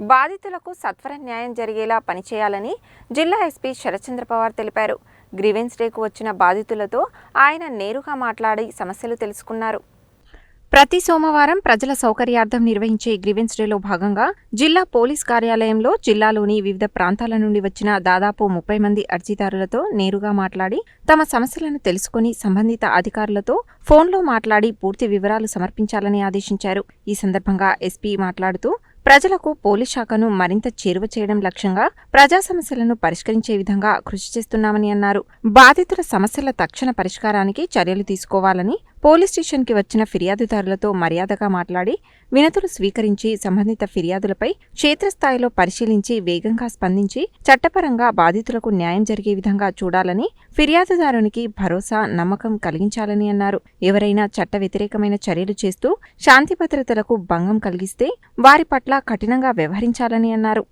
బాధితులకు సత్వర న్యాయం జరిగేలా పనిచేయాలని జిల్లా ఎస్పీ శరత్చంద్ర పవార్ తెలిపారు. గ్రీవెన్స్ డేకు వచ్చిన బాధితులతో ఆయన నేరుగా మాట్లాడి సమస్యలు తెలుసుకున్నారు. ప్రతి సోమవారం ప్రజల సౌకర్యార్థం నిర్వహించే గ్రీవెన్స్ డేలో భాగంగా జిల్లా పోలీస్ కార్యాలయంలో జిల్లాలోని వివిధ ప్రాంతాల నుండి వచ్చిన దాదాపు ముప్పై మంది అర్జీదారులతో నేరుగా మాట్లాడి తమ సమస్యలను తెలుసుకుని సంబంధిత అధికారులతో ఫోన్లో మాట్లాడి పూర్తి వివరాలు సమర్పించాలని ఆదేశించారు. ఈ సందర్భంగా ఎస్పీ మాట్లాడుతూ ప్రజలకు పోలీస్ శాఖను మరింత చేరువ చేయడం లక్ష్యంగా ప్రజా సమస్యలను పరిష్కరించే విధంగా కృషి చేస్తున్నామని అన్నారు. బాధితుల సమస్యల తక్షణ పరిష్కారానికి చర్యలు తీసుకోవాలని పోలీస్ స్టేషన్కి వచ్చిన ఫిర్యాదుదారులతో మర్యాదగా మాట్లాడి వినతులు స్వీకరించి సంబంధిత ఫిర్యాదులపై క్షేత్రస్థాయిలో పరిశీలించి వేగంగా స్పందించి చట్టపరంగా బాధితులకు న్యాయం జరిగే విధంగా చూడాలని ఫిర్యాదుదారునికి భరోసా నమ్మకం కలిగించాలని అన్నారు. ఎవరైనా చట్ట వ్యతిరేకమైన చర్యలు చేస్తూ శాంతి భద్రతలకు భంగం కలిగిస్తే వారి పట్ల కఠినంగా వ్యవహరించాలని అన్నారు.